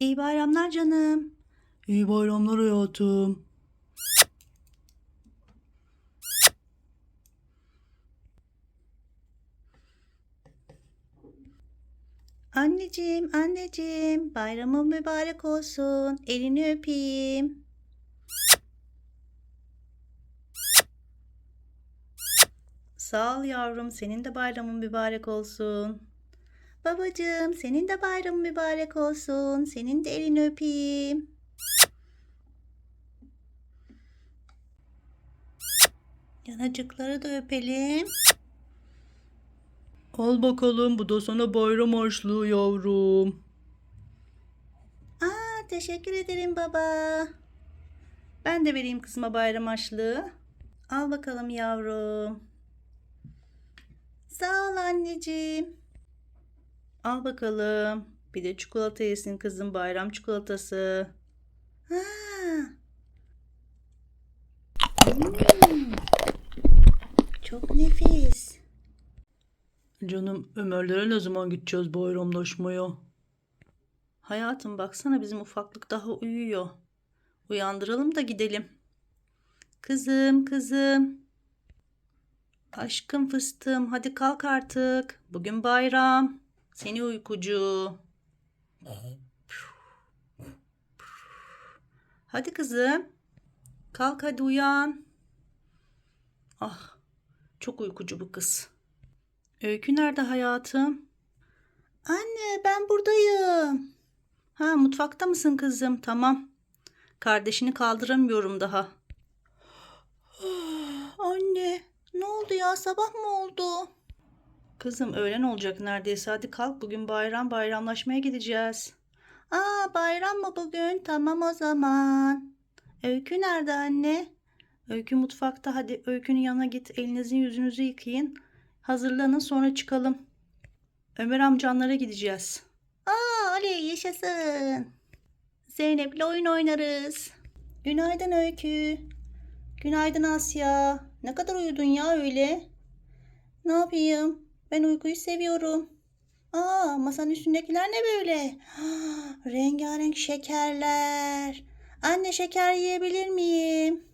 İyi bayramlar canım. İyi bayramlar hayatım. Anneciğim, anneciğim, bayramın mübarek olsun. Elini öpeyim. Sağ ol yavrum, senin de bayramın mübarek olsun. Babacığım, senin de bayramın mübarek olsun. Senin de elini öpeyim. Yanacıkları da öpelim. Al bakalım bu da sana bayram harçlığı yavrum. Aa, teşekkür ederim baba. Ben de vereyim kızıma bayram harçlığı. Al bakalım yavrum. Sağ ol anneciğim. Al bakalım. Bir de çikolata yesin kızım bayram çikolatası. Ha. Hmm. Çok nefis. Canım Ömerlere ne zaman gideceğiz bayramlaşmaya? Hayatım baksana bizim ufaklık daha uyuyor. Uyandıralım da gidelim. Kızım, kızım. Aşkım fıstığım hadi kalk artık. Bugün bayram. Seni uykucu. Hadi kızım. Kalk hadi uyan. Ah, çok uykucu bu kız. Öykü nerede hayatım? Anne ben buradayım. Ha mutfakta mısın kızım? Tamam. Kardeşini kaldıramıyorum daha. Anne ne oldu ya sabah mı oldu? Kızım öğlen olacak neredeyse. Hadi kalk bugün bayram bayramlaşmaya gideceğiz. Aa bayram mı bugün? Tamam o zaman. Öykü nerede anne? Öykü mutfakta. Hadi Öykü'nün yanına git. Elinizi yüzünüzü yıkayın. Hazırlanın sonra çıkalım. Ömer amcanlara gideceğiz. Aa Ali yaşasın. Zeynep'le oyun oynarız. Günaydın Öykü. Günaydın Asya. Ne kadar uyudun ya öyle? Ne yapayım? Ben uykuyu seviyorum. Aa masanın üstündekiler ne böyle? Rengarenk şekerler. Anne şeker yiyebilir miyim?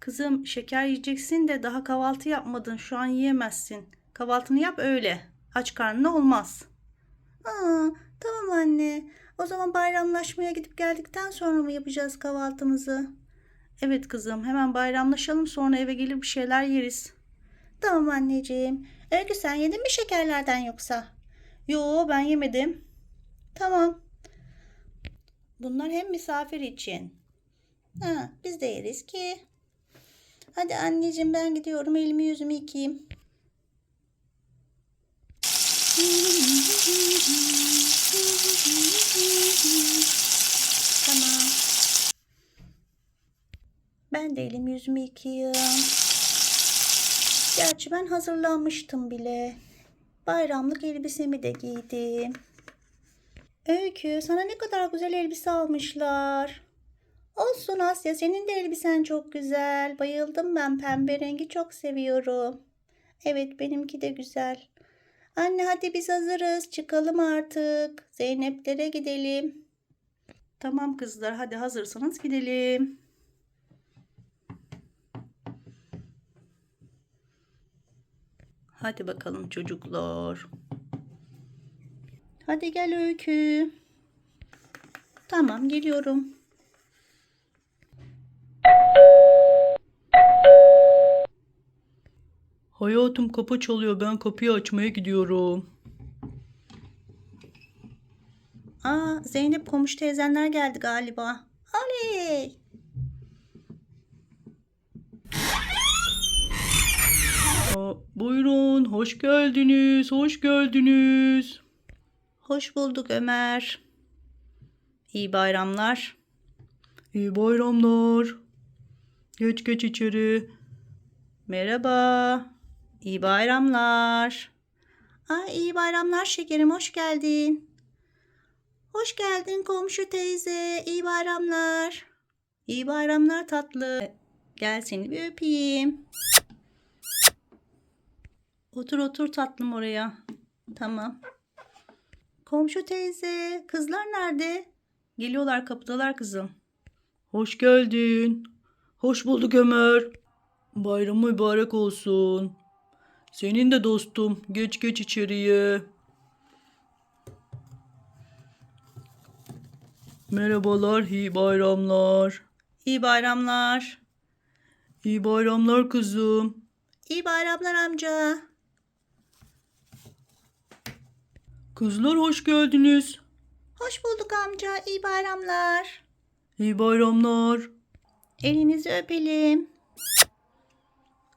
Kızım şeker yiyeceksin de daha kahvaltı yapmadın. Şu an yiyemezsin. Kahvaltını yap öyle. Aç karnına olmaz. Aa, tamam anne. O zaman bayramlaşmaya gidip geldikten sonra mı yapacağız kahvaltımızı? Evet kızım, hemen bayramlaşalım sonra eve gelir bir şeyler yeriz. Tamam anneciğim. Öykü sen yedin mi şekerlerden yoksa? Yo ben yemedim. Tamam. Bunlar hem misafir için. Ha, biz de yeriz ki. Hadi anneciğim ben gidiyorum elimi yüzümü yıkayayım. Tamam. Ben de elimi yüzümü yıkayayım. Gerçi ben hazırlanmıştım bile. Bayramlık elbisemi de giydim. Öykü sana ne kadar güzel elbise almışlar. Olsun Asya senin de elbisen çok güzel. Bayıldım ben pembe rengi çok seviyorum. Evet benimki de güzel. Anne hadi biz hazırız çıkalım artık. Zeynep'lere gidelim. Tamam kızlar hadi hazırsanız gidelim. Hadi bakalım çocuklar. Hadi gel Öykü. Tamam geliyorum. Hayatım kapı çalıyor ben kapıyı açmaya gidiyorum. Aa Zeynep komşu teyzenler geldi galiba. Ali. Aa, buyurun hoş geldiniz hoş geldiniz. Hoş bulduk Ömer. İyi bayramlar. İyi bayramlar. Geç geç içeri. Merhaba. İyi bayramlar. Aa, iyi bayramlar şekerim hoş geldin. Hoş geldin komşu teyze. İyi bayramlar. İyi bayramlar tatlı. Gel seni bir öpeyim. Otur otur tatlım oraya. Tamam. Komşu teyze, kızlar nerede? Geliyorlar kapıdalar kızım. Hoş geldin. Hoş bulduk Ömer. Bayram mübarek olsun. Senin de dostum. Geç geç içeriye. Merhabalar, iyi bayramlar. İyi bayramlar. İyi bayramlar kızım. İyi bayramlar amca. Kızlar hoş geldiniz. Hoş bulduk amca. İyi bayramlar. İyi bayramlar. Elinizi öpelim.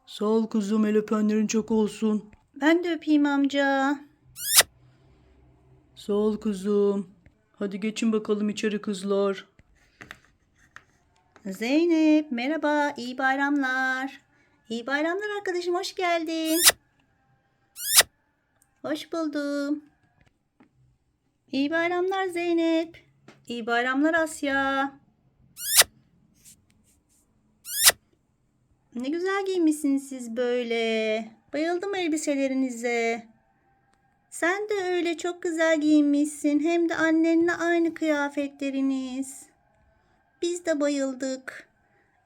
Sağ ol kızım, el öpenlerin çok olsun. Ben de öpeyim amca. Sağ ol kızım. Hadi geçin bakalım içeri kızlar. Zeynep merhaba. İyi bayramlar. İyi bayramlar arkadaşım. Hoş geldin. Hoş buldum. İyi bayramlar Zeynep. İyi bayramlar Asya. Ne güzel giymişsiniz siz böyle. Bayıldım elbiselerinize. Sen de öyle çok güzel giyinmişsin. Hem de annenle aynı kıyafetleriniz. Biz de bayıldık.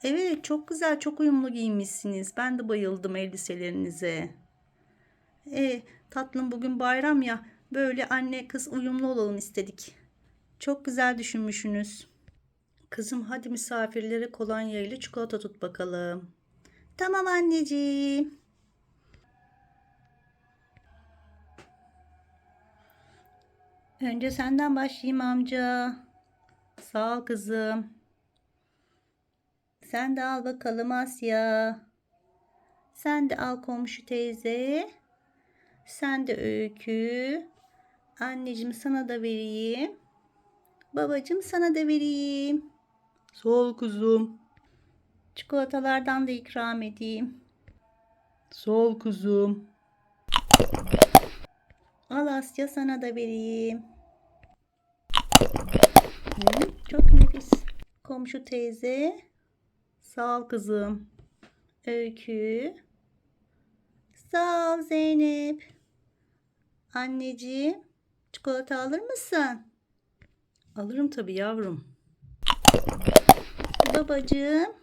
Evet çok güzel çok uyumlu giyinmişsiniz. Ben de bayıldım elbiselerinize. E, tatlım bugün bayram ya. Böyle anne kız uyumlu olalım istedik. Çok güzel düşünmüşsünüz. Kızım hadi misafirlere kolonya ile çikolata tut bakalım. Tamam anneciğim. Önce senden başlayayım amca. Sağ ol kızım. Sen de al bakalım Asya. Sen de al komşu teyze. Sen de öykü. Anneciğim sana da vereyim. Babacığım sana da vereyim. Sağ ol kızım. Çikolatalardan da ikram edeyim. Sağ ol kızım. Al Asya sana da vereyim. Çok nefis. Komşu teyze. Sağ ol kızım. Öykü. Sağ ol Zeynep. Anneciğim. Çikolata alır mısın? Alırım tabii yavrum. Babacığım.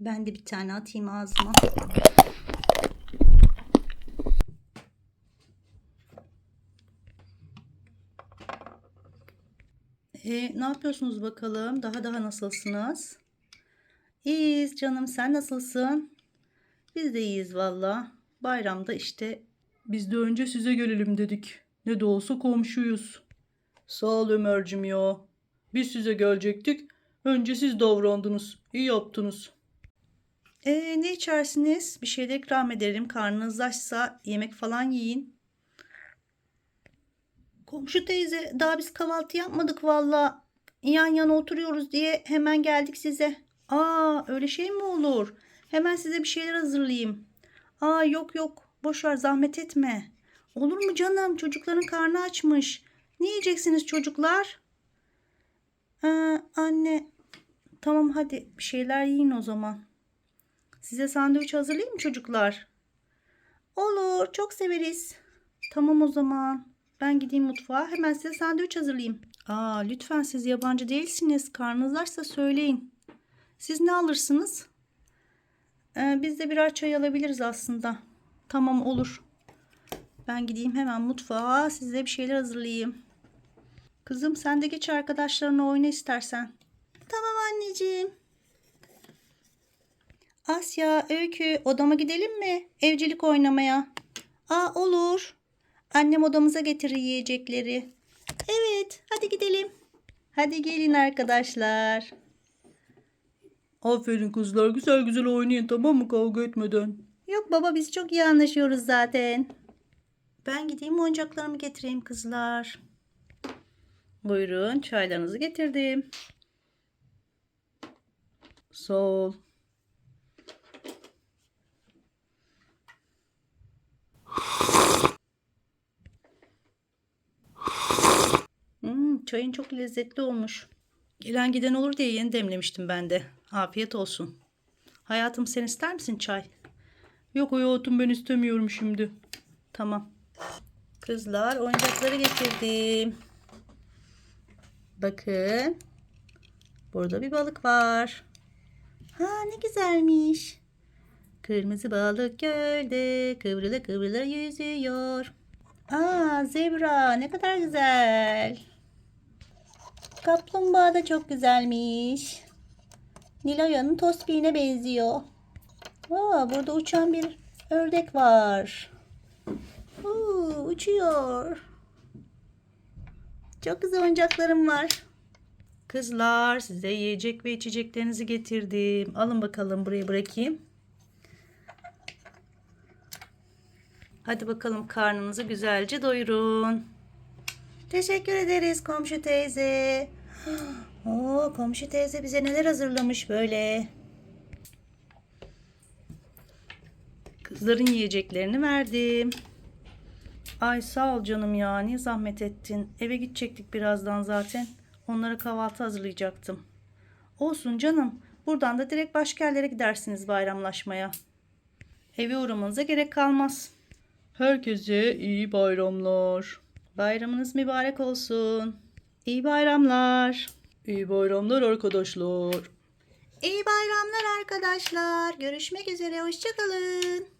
Ben de bir tane atayım ağzıma. E, ne yapıyorsunuz bakalım? Daha daha nasılsınız? İyiyiz canım. Sen nasılsın? Biz de iyiyiz valla. Bayramda işte Biz de önce size gelelim dedik. Ne de olsa komşuyuz. Sağ ol Ömer'cim ya. Biz size gelecektik. Önce siz davrandınız. İyi yaptınız. e, ne içersiniz? Bir şey de ikram ederim. Karnınız açsa yemek falan yiyin. Komşu teyze daha biz kahvaltı yapmadık valla. Yan yana oturuyoruz diye hemen geldik size. Aa öyle şey mi olur? Hemen size bir şeyler hazırlayayım. Aa yok yok boş ver zahmet etme. Olur mu canım çocukların karnı açmış. Ne yiyeceksiniz çocuklar? Ee, anne tamam hadi bir şeyler yiyin o zaman. Size sandviç hazırlayayım mı çocuklar? Olur çok severiz. Tamam o zaman. Ben gideyim mutfağa hemen size sandviç hazırlayayım. Aa lütfen siz yabancı değilsiniz. Karnınız açsa söyleyin. Siz ne alırsınız? Ee, biz de birer çay alabiliriz aslında. Tamam olur. Ben gideyim hemen mutfağa size bir şeyler hazırlayayım. Kızım sen de geç arkadaşlarına oyna istersen. Tamam anneciğim. Asya, Öykü odama gidelim mi? Evcilik oynamaya. Aa olur. Annem odamıza getirir yiyecekleri. Evet, hadi gidelim. Hadi gelin arkadaşlar. Aferin kızlar. Güzel güzel oynayın tamam mı kavga etmeden. Yok baba biz çok iyi anlaşıyoruz zaten. Ben gideyim oyuncaklarımı getireyim kızlar. Buyurun çaylarınızı getirdim. Sağ ol. Hmm, çayın çok lezzetli olmuş. Gelen giden olur diye yeni demlemiştim ben de. Afiyet olsun. Hayatım sen ister misin çay? Yok hayatım ben istemiyorum şimdi. Tamam. Kızlar oyuncakları getirdim. Bakın. Burada bir balık var. Ha ne güzelmiş. Kırmızı balık gölde kıvrıla kıvrıla yüzüyor. Aa zebra ne kadar güzel. Kaplumbağa da çok güzelmiş. Niloya'nın tospiğine benziyor. Aa, burada uçan bir ördek var. Oo, uçuyor. Çok güzel oyuncaklarım var. Kızlar size yiyecek ve içeceklerinizi getirdim. Alın bakalım buraya bırakayım. Hadi bakalım karnınızı güzelce doyurun. Teşekkür ederiz komşu teyze. Oo, komşu teyze bize neler hazırlamış böyle. Kızların yiyeceklerini verdim. Ay sağ ol canım ya. Niye zahmet ettin? Eve gidecektik birazdan zaten. Onlara kahvaltı hazırlayacaktım. Olsun canım. Buradan da direkt başka yerlere gidersiniz bayramlaşmaya. Eve uğramanıza gerek kalmaz. Herkese iyi bayramlar. Bayramınız mübarek olsun. İyi bayramlar. İyi bayramlar arkadaşlar. İyi bayramlar arkadaşlar. Görüşmek üzere. Hoşçakalın.